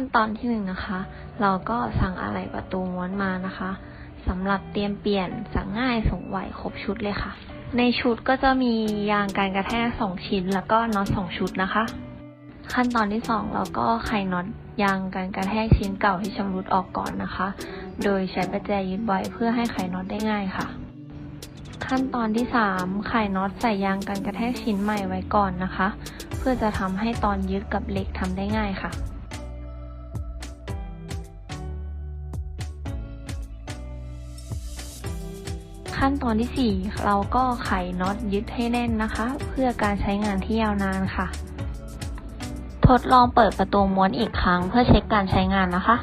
ขั้นตอนที่หนึ่งนะคะ เราก็สั่งอะไหล่ประตูม้วนมานะคะสำหรับเตรียมเปลี่ยนสั่งง่ายส่งไวครบชุดเลยค่ะ ในชุดก็จะมียางการกระแทกสองชิ้น แล้วก็น็อตสองชุดนะคะ ขั้นตอนที่สองเราก็ไขน็อตยางการกระแทกชิ้นเก่าที่ชำรุดออกก่อนนะคะ โดยใช้ประแจยึดไว้เพื่อให้ไขน็อตได้ง่ายค่ะ ขั้นตอนที่สามไขน็อตใส่ยางการกระแทกชิ้นใหม่ไว้ก่อนนะคะ เพื่อจะทำให้ตอนยึดกับเหล็กทำได้ง่ายค่ะ ขั้นตอนที่ 4 เราก็ไขน็อตยึดให้แน่นนะคะ เพื่อการใช้งานที่ยาวนานค่ะ ทดลองเปิดประตูม้วนอีกครั้งเพื่อเช็คการใช้งานนะคะ